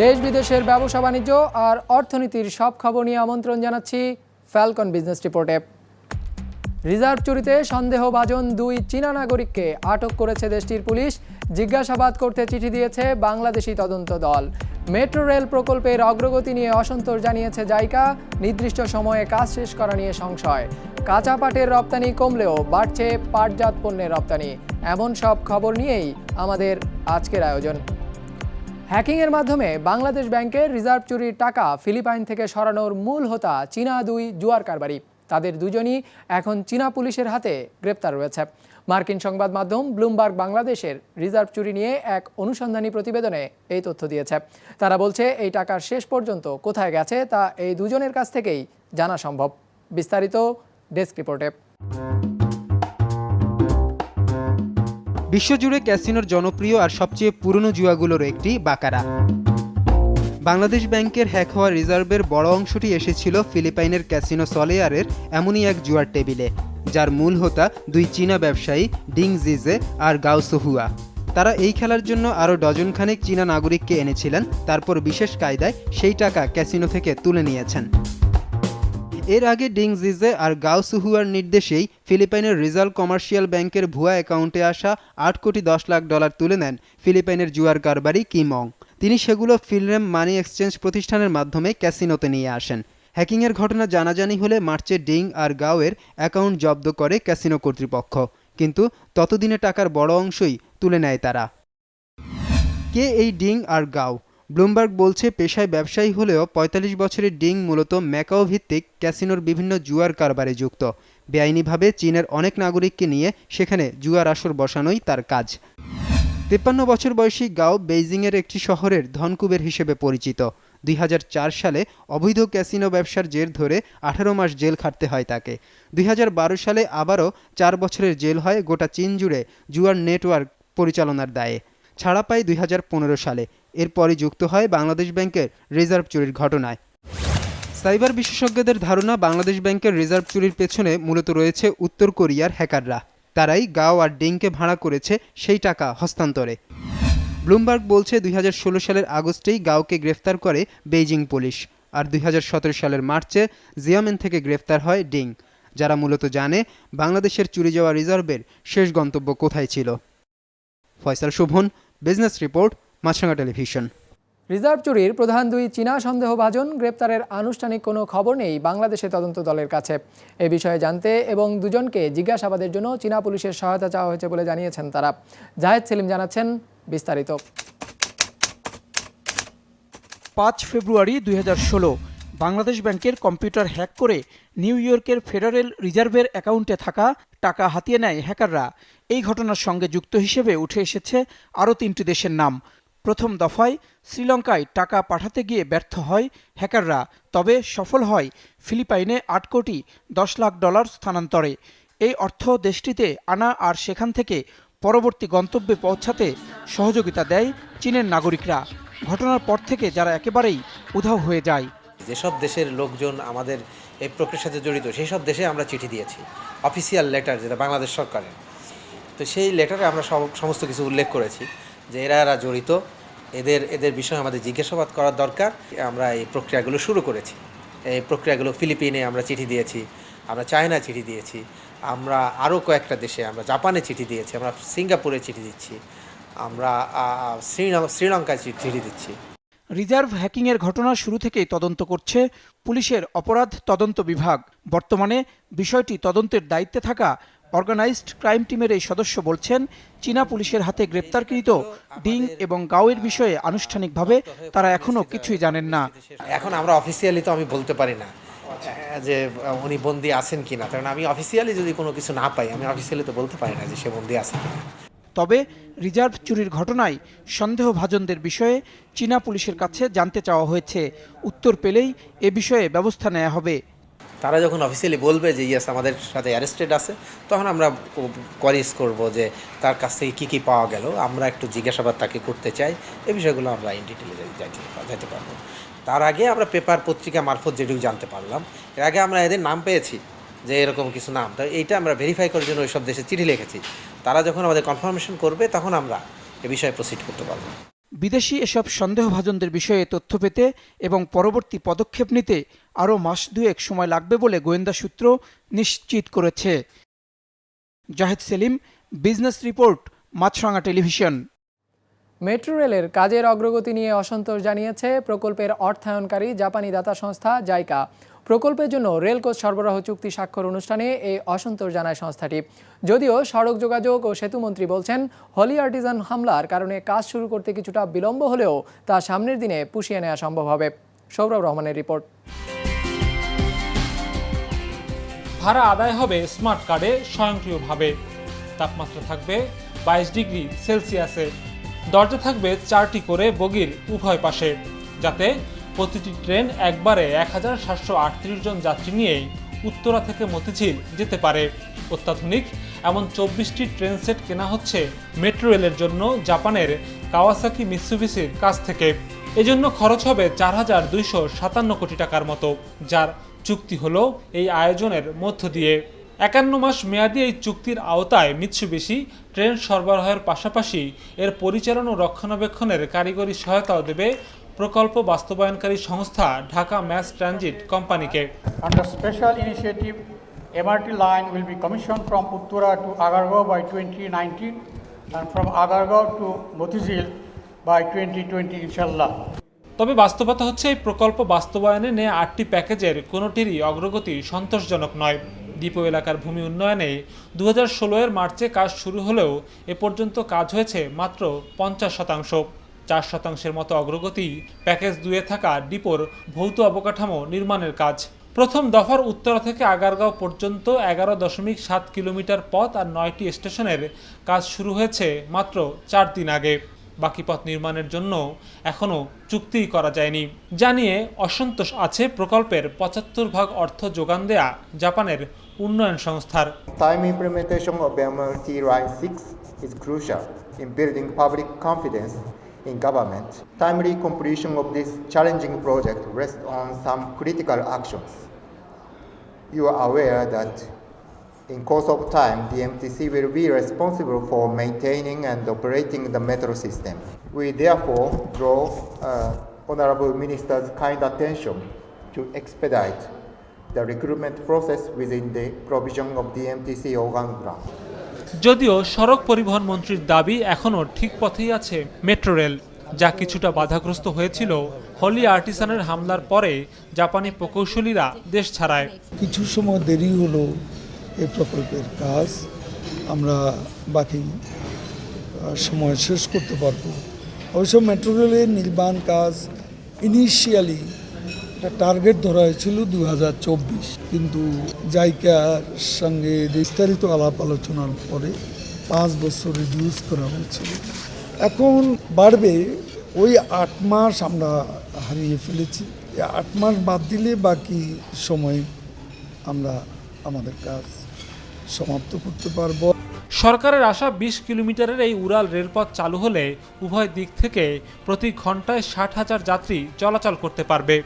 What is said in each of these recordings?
দেশ বিদেশের ব্যবসা বাণিজ্য আর অর্থনীতির সব খবর নিয়ে আমন্ত্রণ জানাচ্ছি ফ্যালকন বিজনেস রিপোর্টে রিজার্ভ চুরিতে সন্দেহভাজন দুই চীনা নাগরিককে আটক করেছে দেশটির পুলিশ। জিজ্ঞাসাবাদ করতে চিঠি দিয়েছে বাংলাদেশি তদন্ত দল। মেট্রো রেল প্রকল্পের অগ্রগতি নিয়ে অসন্তোষ জানিয়েছে জাইকা। নির্দিষ্ট সময়ে কাজ শেষ করা নিয়ে সংশয়। কাঁচা পাটের রপ্তানি কমলেও বাড়ছে পাটজাত পণ্যের রপ্তানি। এমন সব খবর নিয়েই আমাদের আজকের আয়োজন। হ্যাকিংয়ের মাধ্যমে বাংলাদেশ ব্যাংকের রিজার্ভ চুরির টাকা ফিলিপাইন থেকে সরানোর মূল হোতা চীনা দুই জুয়ার কারবারি। তাদের দুজনই এখন চীনা পুলিশের হাতে গ্রেপ্তার রয়েছে। মার্কিন সংবাদ মাধ্যম ব্লুমবার্গ বাংলাদেশের রিজার্ভ চুরি নিয়ে এক অনুসন্ধানী প্রতিবেদনে এই তথ্য দিয়েছে। তারা বলছে, এই টাকার শেষ পর্যন্ত কোথায় গেছে তা এই দুজনের কাছ থেকেই জানা সম্ভব। বিস্তারিত ডেস্ক রিপোর্টে। বিশ্বজুড়ে ক্যাসিনোর জনপ্রিয় আর সবচেয়ে পুরনো জুয়াগুলোর একটি বাকারা। বাংলাদেশ ব্যাংকের হ্যাক হওয়া রিজার্ভের বড় অংশটি এসেছিল ফিলিপাইনের ক্যাসিনো সলেয়ারের এমনই এক জুয়ার টেবিলে, যার মূল হোতা দুই চীনা ব্যবসায়ী ডিং জিজে আর গাউসোহুয়া তারা এই খেলার জন্য আরও ডজনখানেক চীনা নাগরিককে এনেছিলেন, তারপর বিশেষ কায়দায় সেই টাকা ক্যাসিনো থেকে তুলে নিয়েছেন। এর আগে ডিং জিজে আর গাও সুহুয়ার নির্দেশেই ফিলিপাইনের রিজার্ভ কমার্শিয়াল ব্যাংকের ভুয়া অ্যাকাউন্টে আসা আট কোটি দশ লাখ ডলার তুলে নেন ফিলিপাইনের জুয়ার কারবারি কিমং তিনি সেগুলো ফিলরেম মানি এক্সচেঞ্জ প্রতিষ্ঠানের মাধ্যমে ক্যাসিনোতে নিয়ে আসেন। হ্যাকিংয়ের ঘটনা জানাজানি হলে মার্চে ডিং আর গাওয়ের অ্যাকাউন্ট জব্দ করে ক্যাসিনো কর্তৃপক্ষ। কিন্তু ততদিনে টাকার বড় অংশই তুলে নেয় তারা। কে এই ডিং আর গাও? ব্লুমবার্গ বলছে, পেশায় ব্যবসায়ী হলেও ৪৫ বছরের ডিং মূলত ম্যাকাও ভিত্তিক ক্যাসিনোর বিভিন্ন জুয়ার কারবারে যুক্ত। বেআইনিভাবে চীনের অনেক নাগরিককে নিয়ে সেখানে জুয়ার আসর বসানোই তার কাজ। তেপ্পান্ন বছর বয়সী গাও বেইজিংয়ের একটি শহরের ধনকুবের হিসেবে পরিচিত। দুই হাজার চার সালে অবৈধ ক্যাসিনো ব্যবসার জের ধরে আঠারো মাস জেল খাটতে হয় তাকে। দুই হাজার বারো সালে আবারও চার বছরের জেল হয় গোটা চীন জুড়ে জুয়ার নেটওয়ার্ক পরিচালনার দায়ে। ছাড়া পায় দুই হাজার পনেরো সালে। এরপরই যুক্ত হয় বাংলাদেশ ব্যাংকের রিজার্ভ চুরির ঘটনায়। সাইবার বিশেষজ্ঞদের ধারণা, বাংলাদেশ ব্যাংকের রিজার্ভ চুরির পেছনে মূলত রয়েছে উত্তর কোরিয়ার হ্যাকাররা। তারাই গাও আর ডিংকে ভাড়া করেছে সেই টাকা হস্তান্তরে। ব্লুমবার্গ বলছে, দুই হাজার ষোলো সালের আগস্টেই গাওকে গ্রেফতার করে বেইজিং পুলিশ আর দুই হাজার সতেরো সালের মার্চে জিয়ামেন থেকে গ্রেফতার হয় ডিং, যারা মূলত জানে বাংলাদেশের চুরি যাওয়া রিজার্ভের শেষ গন্তব্য কোথায় ছিল। Faisal Shovon, business report Maasranga television. Reserve চুরির প্রধান দুই চীনা সন্দেহভাজন গ্রেপ্তারের আনুষ্ঠানিক কোনো খবর নেই বাংলাদেশের তদন্ত দলের কাছে। এ বিষয়ে জানতে এবং দুজনকে জিজ্ঞাসাবাদের জন্য চীনা পুলিশের সহায়তা চাওয়া হয়েছে বলে জানিয়েছেন তারা। জাহেদ সেলিম জানাচ্ছেন বিস্তারিত। পাঁচ ফেব্রুয়ারি দুই হাজার ষোলো বাংলাদেশ ব্যাংকের কম্পিউটার হ্যাক করে নিউ ইয়র্কের ফেডারেল রিজার্ভের অ্যাকাউন্টে থাকা টাকা হাতিয়ে নেয় হ্যাকাররা। এই ঘটনার সঙ্গে যুক্ত হিসেবে উঠে এসেছে আরও তিনটি দেশের নাম। প্রথম দফায় শ্রীলঙ্কায় টাকা পাঠাতে গিয়ে ব্যর্থ হয় হ্যাকাররা, তবে সফল হয় ফিলিপাইনে আট কোটি দশ লাখ ডলার স্থানান্তরে। এই অর্থ দেশটিতে আনা আর সেখান থেকে পরবর্তী গন্তব্যে পৌঁছাতে সহযোগিতা দেয় চীনের নাগরিকরা। ঘটনার পর থেকে যারা একেবারেই উধাও হয়ে যায়। যেসব দেশের লোকজন আমাদের এই প্রক্রিয়ার সাথে জড়িত সেই সব দেশে আমরা চিঠি দিয়েছি অফিসিয়াল লেটার যেটা বাংলাদেশ সরকারের। তো সেই লেটারে আমরা সমস্ত কিছু উল্লেখ করেছি। যে এরা এরা জড়িত, এদের এদের বিষয়ে আমাদের জিজ্ঞাসাবাদ করার দরকার। আমরা এই প্রক্রিয়াগুলো শুরু করেছি। এই প্রক্রিয়াগুলো ফিলিপিনে আমরা চিঠি দিয়েছি, আমরা চায়না চিঠি দিয়েছি, আমরা আরও কয়েকটা দেশে, আমরা জাপানে চিঠি দিয়েছি, আমরা সিঙ্গাপুরে চিঠি দিচ্ছি, আমরা শ্রীলঙ্কায় চিঠি দিচ্ছি। রিজার্ভ হ্যাকিংয়ের ঘটনা শুরু থেকেই তদন্ত করছে পুলিশের অপরাধ তদন্ত বিভাগ। বর্তমানে বিষয়টি তদন্তের দায়িত্বে থাকা অর্গানাইজড ক্রাইম টিমের এই সদস্য বলছেন চীনা পুলিশের হাতে গ্রেপ্তারকৃত ডিং এবং গাওয়ের বিষয়ে আনুষ্ঠানিকভাবে তারা এখনও কিছুই জানেন না। এখন আমরা অফিসিয়ালি তো আমি বলতে পারি না যে উনি বন্দি আছেন কিনা। কারণ আমি অফিসিয়ালি যদি কোনো কিছু না পাই আমি অফিসিয়ালি তো বলতে পারি না যে সে বন্দি আছে কিনা। তবে রিজার্ভ চুরির ঘটনায় সন্দেহভাজনদের বিষয়ে চীনা পুলিশের কাছে জানতে চাওয়া হয়েছে। উত্তর পেলেই এ বিষয়ে ব্যবস্থা নেওয়া হবে। তারা যখন অফিসিয়ালি বলবে যে ইয়েস আমাদের সাথে অ্যারেস্টেড আছে, তখন আমরা কোয়ারিজ করব যে, তার কাছ থেকে কী কী পাওয়া গেল? আমরা একটু জিজ্ঞাসাবাদ তাকে করতে চাই। এই বিষয়গুলো আমরা ইন ডিটেলে যাইতে পারব। তার আগে আমরা পেপার পত্রিকা মারফত যেটুকু জানতে পারলাম, এর আগে আমরা এদের নাম পেয়েছি, যে এরকম কিছু নাম। তো এইটা আমরা ভেরিফাই করার জন্য ওইসব দেশে চিঠি লিখেছি। তারা যখন আমাদের কনফার্মেশন করবে, তখন আমরা এ বিষয়ে প্রসিড করতে পারব। বিদেশি এসব সন্দেহভাজনদের বিষয়ে তথ্য পেতে এবং পরবর্তী পদক্ষেপ নিতে আরও মাস দুয়েক সময় লাগবে বলে গোয়েন্দা সূত্র নিশ্চিত করেছে। Zahed Selim, business report, Maasranga television. Metro রেলের কাজের অগ্রগতি নিয়ে অসন্তোষ জানিয়েছে প্রকল্পের অর্থায়নকারী জাপানি দাতা সংস্থা জাইকা। প্রকল্পের জন্য রেলকোচ সরবরাহ চুক্তি স্বাক্ষর অনুষ্ঠানে এই অসন্তোষ জানায় সংস্থাটি। যদিও সড়ক যোগাযোগ ও সেতুমন্ত্রী বলছেন, হলি আর্টিজান হামলার কারণে কাজ শুরু করতে কিছুটা বিলম্ব হলেও তা সামনের দিনে পুষিয়ে নেওয়া সম্ভব হবে। সৌরভ রহমানের রিপোর্ট। ভাড়া আদায় হবে স্মার্ট কার্ডে স্বয়ংক্রিয়ভাবে। তাপমাত্রা থাকবে বাইশ ডিগ্রি সেলসিয়াসে। দরজা থাকবে চারটি করে বগির উভয় পাশে, যাতে প্রতিটি ট্রেন একবারে এক হাজার সাতশো আটত্রিশ জন যাত্রী নিয়েই উত্তরা থেকে মতিঝিল যেতে পারে। অত্যাধুনিক এমন চব্বিশটি ট্রেন সেট কেনা হচ্ছে মেট্রো রেলের জন্য জাপানের কাওয়াসাকি মিৎসুবিসির কাছ থেকে। এজন্য খরচ হবে চার হাজার দুইশো সাতান্ন কোটি টাকার মতো, যার চুক্তি হলো এই আয়োজনের মধ্য দিয়ে। একান্ন মাস মেয়াদী এই চুক্তির আওতায় মিৎসুবিশি ট্রেন সরবরাহের পাশাপাশি এর পরিচালনা ও রক্ষণাবেক্ষণের কারিগরি সহায়তাও দেবে প্রকল্প বাস্তবায়নকারী সংস্থা ঢাকা ম্যাস ট্রানজিট কোম্পানিকে। Under special initiative, MRT line will be commissioned from Uttura to Agargaon by 2019 and from Agargaon to Motizil by 2020 inshallah. তবে বাস্তবতা হচ্ছে এই প্রকল্প বাস্তবায়নে নেওয়া আটটি প্যাকেজের কোনোটিরই অগ্রগতি সন্তোষজনক নয়। ডিপো এলাকার ভূমি উন্নয়নে দু হাজার এর মার্চে কাজ শুরু হলেও এ পর্যন্ত কাজ হয়েছে মাত্র পঞ্চাশ শতাংশ। চার শতাংশের মতো অগ্রগতি প্যাকেজ দুয়ে থাকা ডিপোর ভৌত অবকাঠামো নির্মাণের কাজ। প্রথম দফার উত্তরা থেকে আগারগাঁও পর্যন্ত এগারো দশমিক সাত কিলোমিটার পথ আর নয়টি স্টেশনের কাজ শুরু হয়েছে মাত্র চার দিন আগে। বাকি পথ নির্মাণের জন্য এখনও চুক্তি করা যায়নি। জানিয়ে অসন্তোষ আছে প্রকল্পের পঁচাত্তর ভাগ অর্থ যোগান দেয়া জাপানের উন্নয়ন সংস্থার। Time implementation of MRT Line 6 is crucial in building public confidence in government. Timely completion of this challenging project rests on some critical actions. You are aware that in course of time, the MTC will be responsible for maintaining and operating the metro system. We therefore draw uh, Honorable Minister's kind attention to expedite the recruitment process within the provision of the MTC organogram. যদিও সড়ক পরিবহন মন্ত্রীর দাবি এখনও ঠিক পথেই আছে metro rail, যা কিছুটা বাধাগ্রস্ত হয়েছিল হলি আর্টিসানের হামলার পরে জাপানি প্রকৌশলীরা দেশ ছাড়ায়। কিছু সময় দেরি হলো এই প্রকল্পের কাজ। আমরা বাকি সময় শেষ করতে পারব। অবশ্য মেট্রো রেলের নির্মাণ কাজ ইনিশিয়ালি একটা টার্গেট ধরা হয়েছিল দু হাজার চব্বিশ। কিন্তু জাইকার সঙ্গে বিস্তারিত আলাপ আলোচনার পরে পাঁচ বছর রিডিউস করা হয়েছিল। এখন বাড়বে, ওই আট মাস আমরা হারিয়ে ফেলেছি। আট মাস বাদ দিলে বাকি সময় আমরা আমাদের কাজ সমাপ্ত করতে পারব। সরকারের আশা বিশ কিলোমিটারের এই উড়াল রেলপথ চালু হলে উভয় দিক থেকে প্রতি ঘন্টায় ষাট হাজার যাত্রী চলাচল করতে পারবে।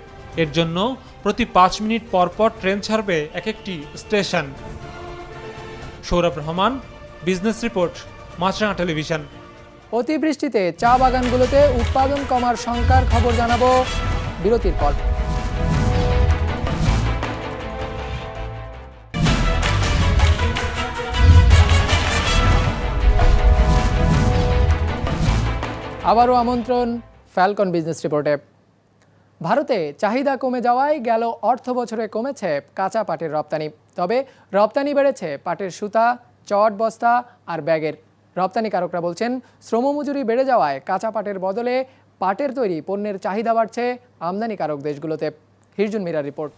এর জন্য প্রতি পাঁচ মিনিট পর পর ট্রেন ছাড়বে এক একটি station. Sourav Rahman, business report, Maasranga television. অতিবৃষ্টিতে চা বাগানগুলোতে উৎপাদন কমার শঙ্কার খবর জানাব বিরতির পর। আবারও আমন্ত্রণ ফ্যালকন বিজনেস রিপোর্টে। ভারতে চাহিদা কমে যাওয়ায় গেল অর্থ বছরে কমেছে কাঁচা পাটের রপ্তানি। তবে রপ্তানি বেড়েছে পাটের সুতা, চট বস্তা আর ব্যাগের। রপ্তানিকারকরা বলছেন শ্রমমজুরি বেড়ে যাওয়ায় কাঁচা পাটের বদলে পাটের তৈরি পণ্যের চাহিদা বাড়ছে আমদানিকারক দেশগুলোতে। হিরজুন মিরার রিপোর্ট।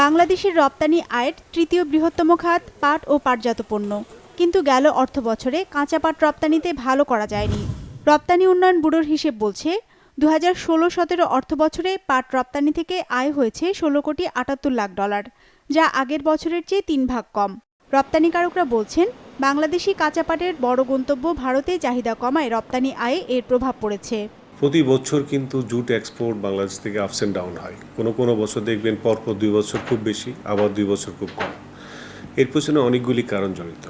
বাংলাদেশের রপ্তানি আয়ের তৃতীয় বৃহত্তম খাত পাট ও পাটজাত পণ্য। কিন্তু গেল অর্থ বছরে কাঁচা পাট রপ্তানিতে ভালো করা যায়নি। রপ্তানি উন্নয়ন ব্যুরোর হিসেব বলছে দু হাজার ষোলো সতেরো অর্থ বছরে পাট রপ্তানি থেকে আয় হয়েছে ষোলো কোটি আটাত্তর লাখ ডলার, যা আগের বছরের চেয়ে তিন ভাগ কম। রপ্তানিকারকরা বলছেন, বাংলাদেশি কাঁচা পাটের বড় গন্তব্য ভারতে চাহিদা কমায় রপ্তানি আয়ে এর প্রভাব পড়েছে। প্রতি বছর কিন্তু জুট এক্সপোর্ট বাংলাদেশ থেকে আপস অ্যান্ড ডাউন হয়। কোনো কোনো বছর দেখবেন পরপর দুই বছর খুব বেশি, আবার দুই বছর খুব কম। এর পেছনে অনেকগুলি কারণ জড়িত।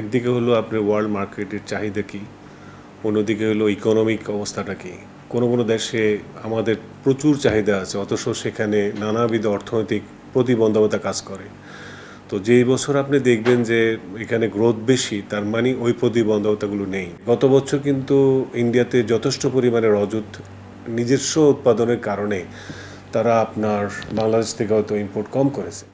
একদিকে হলো আপনার ওয়ার্ল্ড মার্কেটের চাহিদা কী? অন্যদিকে হলো ইকোনমিক অবস্থাটা কি? কোনো কোনো দেশে আমাদের প্রচুর চাহিদা আছে, অথচ সেখানে নানাবিধ অর্থনৈতিক প্রতিবন্ধকতা কাজ করে। তো যেই বছর আপনি দেখবেন যে এখানে গ্রোথ বেশি, তার মানে ওই প্রতিবন্ধকতাগুলো নেই। গত বছর কিন্তু ইন্ডিয়াতে যথেষ্ট পরিমাণে রজত নিজস্ব উৎপাদনের কারণে তারা আপনার বাংলাদেশ থেকে হয়তো ইম্পোর্ট কম করেছে।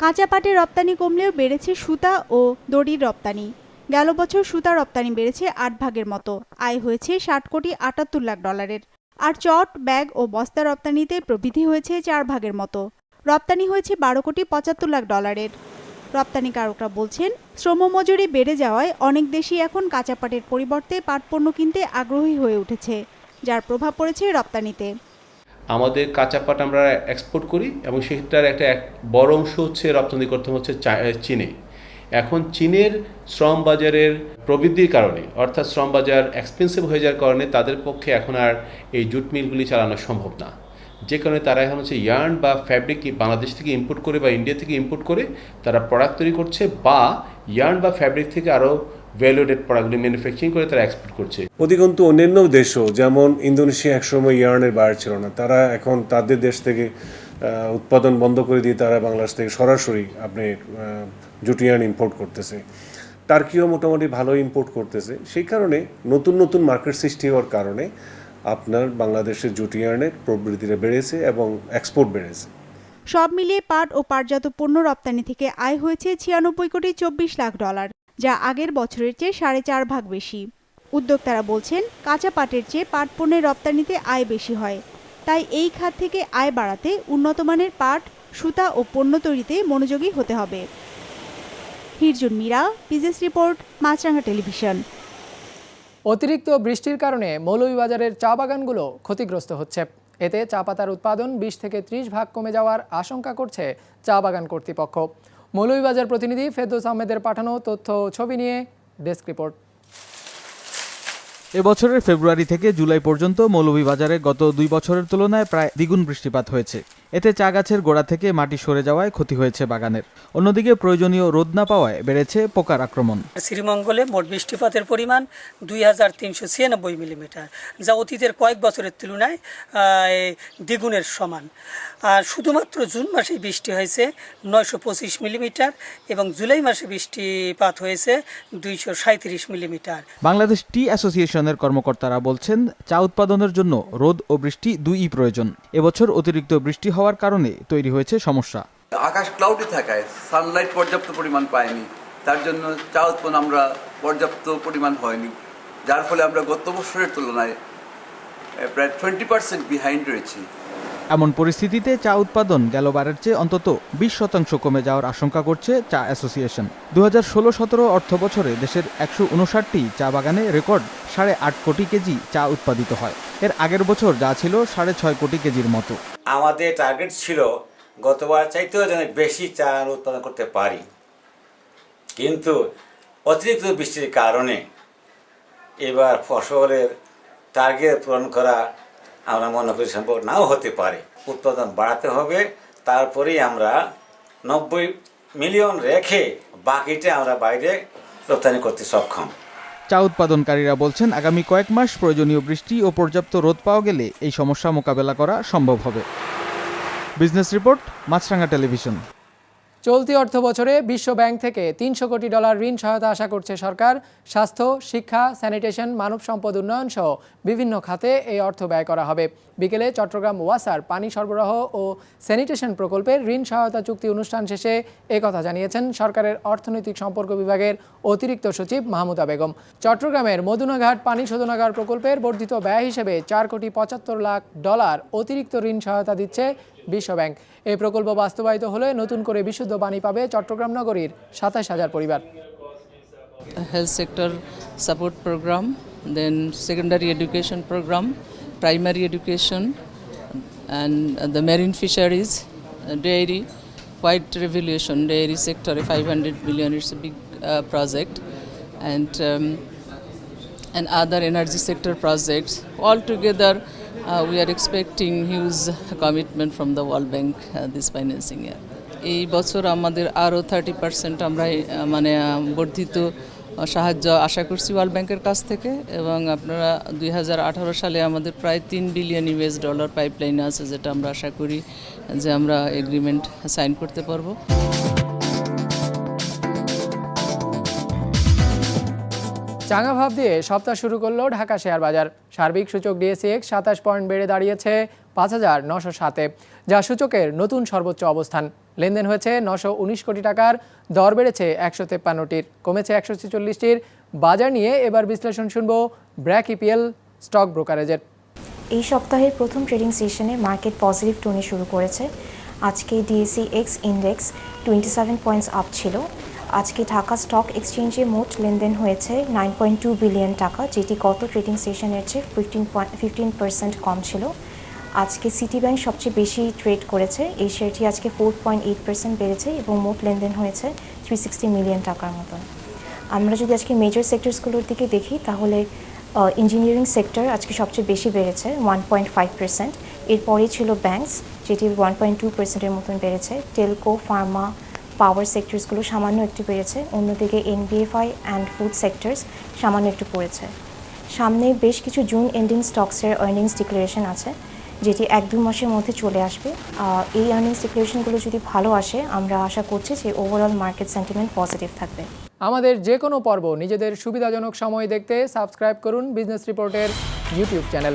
কাঁচা পাটের রপ্তানি কমলেও বেড়েছে সুতা ও দড়ির রপ্তানি। গেল বছর সুতা রপ্তানি বেড়েছে আট ভাগের মতো। আয় হয়েছে ষাট কোটি আটাত্তর লাখ ডলারের। আর চট, ব্যাগ ও বস্তা রপ্তানিতে প্রবৃদ্ধি হয়েছে চার ভাগের মতো। রপ্তানি হয়েছে বারো কোটি পঁচাত্তর লাখ ডলারের। রপ্তানিকারকরা বলছেন শ্রমমজুরি বেড়ে যাওয়ায় অনেক দেশই এখন কাঁচা পাটের পরিবর্তে পাট পণ্য কিনতে আগ্রহী হয়ে উঠেছে, যার প্রভাব পড়েছে রপ্তানিতে। আমাদের কাঁচা পাট আমরা এক্সপোর্ট করি এবং সেটার একটা এক বড় অংশ হচ্ছে রপ্তানি করতে হচ্ছে চীনে। এখন চীনের শ্রম বাজারের প্রবৃদ্ধির কারণে, অর্থাৎ শ্রম বাজার এক্সপেন্সিভ হয়ে যাওয়ার কারণে তাদের পক্ষে এখন আর এই জুট মিলগুলি চালানো সম্ভব না। যে কারণে তারা এখন হচ্ছে ইয়ার্ন বা ফ্যাব্রিক বাংলাদেশ থেকে ইম্পোর্ট করে বা ইন্ডিয়া থেকে ইম্পোর্ট করে তারা প্রোডাক্ট তৈরি করছে বা ইয়ার্ন বা ফ্যাব্রিক থেকে আরও ভ্যালুডেড প্রোডাক্টগুলি ম্যানুফ্যাকচারিং করে তারা এক্সপোর্ট করছে। অধিকন্তু অন্যান্য দেশও, যেমন ইন্দোনেশিয়া একসময় ইয়ার্নের বাইরে ছিল না, তারা এখন তাদের দেশ থেকে উৎপাদন বন্ধ করে দিয়ে তারা বাংলাদেশ থেকে সরাসরি আপনি জুট ইয়ার্ন ইম্পোর্ট করতেছে। টার্কিও মোটামুটি ভালো ইম্পোর্ট করতেছে। সেই কারণে নতুন নতুন মার্কেট সৃষ্টি হওয়ার কারণে আপনার বাংলাদেশের জুট ইয়ার্নের প্রবৃদ্ধিটা বেড়েছে এবং এক্সপোর্ট বেড়েছে। সব মিলিয়ে পাট ও পাটজাত পণ্য রপ্তানি থেকে আয় হয়েছে ছিয়ানব্বই কোটি চব্বিশ লাখ ডলার, যা আগের বছরের চেয়ে সাড়ে চার ভাগ বেশি। উদ্যোক্তারা বলছেন, কাঁচা পাটের চেয়ে পাট পণ্যের রপ্তানিতে আয় বেশি হয়। তাই এই খাত থেকে আয় বাড়াতে উন্নতমানের পাট, সুতা ও পণ্য তৈরিতে মনোযোগী হতে হবে। Hirjun Mira business report Maasranga television. অতিরিক্ত বৃষ্টির কারণে মৌলভীবাজারের চা বাগানগুলো ক্ষতিগ্রস্ত হচ্ছে। এতে চা পাতার উৎপাদন বিশ থেকে ত্রিশ ভাগ কমে যাওয়ার আশঙ্কা করছে চা বাগান কর্তৃপক্ষ। মৌলভীবাজার প্রতিনিধি ফেরদৌস আহমেদের পাঠানো তথ্য ছবি নিয়ে ডেস্ক রিপোর্ট। এবছরের ফেব্রুয়ারি থেকে জুলাই পর্যন্ত মৌলভীবাজারে গত দুই বছরের তুলনায় প্রায় দ্বিগুণ বৃষ্টিপাত হয়েছে। এতে চা গাছের গোড়া থেকে মাটি সরে যাওয়ায় ক্ষতি হয়েছে বাগানের। অন্যদিকে প্রয়োজনীয় রোদ না পাওয়ায় বেড়েছে পোকার আক্রমণ। শ্রীমঙ্গলে মোট বৃষ্টিপাতের পরিমাণ দুই হাজার তিনশো ছিয়ানব্বই মিলিমিটার যা অতীতের কয়েক বছরের তুলনায় দ্বিগুণের সমান। আর শুধুমাত্র জুন মাসে বৃষ্টি হয়েছে নয়শো পঁচিশ মিলিমিটার এবং জুলাই মাসে বৃষ্টিপাত হয়েছে দুইশো সাঁত্রিশ মিলিমিটার। বাংলাদেশ টি অ্যাসোসিয়েশনের কর্মকর্তারা বলছেন চা উৎপাদনের জন্য রোদ ও বৃষ্টি দুইই প্রয়োজন। এবছর অতিরিক্ত বৃষ্টি হওয়ার কারণে তৈরি হয়েছে সমস্যা। আকাশ ক্লাউডি থাকায় সানলাইট পর্যাপ্ত পরিমাণ পায়নি। তার জন্য চা উৎপন্ন আমরা পর্যাপ্ত পরিমাণ হয়নি। যার ফলে আমরা গত বছরের তুলনায় প্রায় টোয়েন্টি পার্সেন্ট বিহাইন্ড রয়েছি। এমন পরিস্থিতিতে চা উৎপাদন গেলবারের চেয়ে অন্তত বিশ শতাংশ কমে যাওয়ার আশঙ্কা করছে চা অ্যাসোসিয়েশন। দু হাজার ষোলো সতেরো অর্থ বছরে দেশের একশো উনষাটটি চা বাগানে রেকর্ড সাড়ে আট কোটি কেজি চা উৎপাদিত হয়। এর আগের বছর যা ছিল সাড়ে ছয় কোটি কেজির মতো। আমাদের টার্গেট ছিল গতবার চাইতেও যেন বেশি চা উৎপাদন করতে পারি। কিন্তু অতিরিক্ত বৃষ্টির কারণে এবার ফসলের টার্গেট পূরণ করা আমরা মনে করি সম্ভব নাও হতে পারে। উৎপাদন বাড়াতে হবে, তারপরেই আমরা নব্বই মিলিয়ন রেখে বাকিটা আমরা বাইরে রপ্তানি করতে সক্ষম। চা উৎপাদনকারীরা বলছেন, আগামী কয়েক মাস প্রয়োজনীয় বৃষ্টি ও পর্যাপ্ত রোদ পাওয়া গেলে এই সমস্যা মোকাবেলা করা সম্ভব হবে। Business report Maasranga television. চলতি অর্থ বছরে বিশ্ব ব্যাংক থেকে তিনশো কোটি ডলার ঋণ সহায়তা আশা করছে সরকার। স্বাস্থ্য, শিক্ষা, স্যানিটেশন, মানব সম্পদ উন্নয়ন সহ বিভিন্ন খাতে এই অর্থ ব্যয় করা হবে। বিকেলে চট্টগ্রাম ওয়াসার পানি সরবরাহ ও স্যানিটেশন প্রকল্পের ঋণ সহায়তা চুক্তি অনুষ্ঠান শেষে একথা জানিয়েছেন সরকারের অর্থনৈতিক সম্পর্ক বিভাগের অতিরিক্ত সচিব মাহমুদা বেগম। চট্টগ্রামের মদুনাঘাট পানি শোধনাগার প্রকল্পের বর্ধিত ব্যয় হিসেবে চার কোটি পঁচাত্তর লাখ ডলার অতিরিক্ত ঋণ সহায়তা দিচ্ছে বিশ্ব বিশ্বব্যাংক এই প্রকল্প বাস্তবায়িত হলে নতুন করে বিশুদ্ধ পানি পাবে চট্টগ্রাম নগরীর সাতাশ হাজার পরিবার। Health sector support program then secondary education program primary education and the marine fisheries dairy white revolution dairy সেক্টরে five hundred billion it's big project and and other energy sector projects all together are expecting huge commitment from the World Bank uh, this financing year. এই বছর আমাদের আরও thirty percent আমরা মানে বর্ধিত সাহায্য আশা করছি ওয়ার্ল্ড ব্যাংকের কাছ থেকে এবং আপনারা দুই হাজার আঠারো সালে আমাদের প্রায় তিন বিলিয়ন ইউএস ডলার পাইপলাইন আছে যেটা আমরা আশা করি যে আমরা এগ্রিমেন্ট সাইন করতে পারব চাঙা ভাব দিয়ে সপ্তাহ শুরু করল ঢাকা শেয়ার বাজার। সার্বিক সূচক ডিএসিএক্স সাতাশ পয়েন্ট বেড়ে দাঁড়িয়েছে পাঁচ হাজার নশো সাতে, যা সূচকের নতুন সর্বোচ্চ অবস্থান। লেনদেন হয়েছে নশো উনিশ কোটি টাকার, দর বেড়েছে একশো তেপ্পান্নটির, কমেছে একশো ছেচল্লিশটির। বাজার নিয়ে এবার বিশ্লেষণ শুনব ব্র্যাক ইপিএল স্টক ব্রোকারেজের। এই সপ্তাহের প্রথম ট্রেডিং সেশনে মার্কেট পজিটিভ টোনে শুরু করেছে। আজকে DSE X index twenty seven points up ছিল। আজকে ঢাকা স্টক এক্সচেঞ্জে মোট লেনদেন হয়েছে নাইন পয়েন্ট টু বিলিয়ন টাকা, যেটি গত ট্রেডিং সেশনের চেয়ে ফিফটিন পয়েন্ট ফিফটিন পার্সেন্ট কম ছিল। আজকে সিটি ব্যাংক সবচেয়ে বেশি ট্রেড করেছে। এই শেয়ারটি আজকে ফোর পয়েন্ট এইট পার্সেন্ট বেড়েছে এবং মোট লেনদেন হয়েছে থ্রি সিক্সটি মিলিয়ন টাকার মতন। আমরা যদি আজকে মেজর সেক্টরসগুলোর দিকে দেখি, তাহলে ইঞ্জিনিয়ারিং সেক্টর আজকে সবচেয়ে বেশি বেড়েছে ওয়ান পয়েন্ট ফাইভ পার্সেন্ট এরপরেই ছিল ব্যাংকস যেটি ওয়ান পয়েন্ট টু পার্সেন্টের মতন বেড়েছে। টেলকো ফার্মা পাওয়ার সেক্টরসগুলো সামান্য একটু বেড়েছে। অন্যদিকে এনবিএফআই অ্যান্ড ফুড সেক্টরস সামান্য একটু পড়েছে। সামনে বেশ কিছু জুন এন্ডিং স্টকসের আর্নিংস ডিক্লারেশন আছে, যেটি এক দু মাসের মধ্যে চলে আসবে। এই আর্নিংস ডিক্লারেশনগুলো যদি ভালো আসে, আমরা আশা করছি যে ওভারঅল মার্কেট সেন্টিমেন্ট পজিটিভ থাকবে। আমাদের যে কোনো পর্ব নিজেদের সুবিধাজনক সময় দেখতে সাবস্ক্রাইব করুন বিজনেস রিপোর্টের ইউটিউব চ্যানেল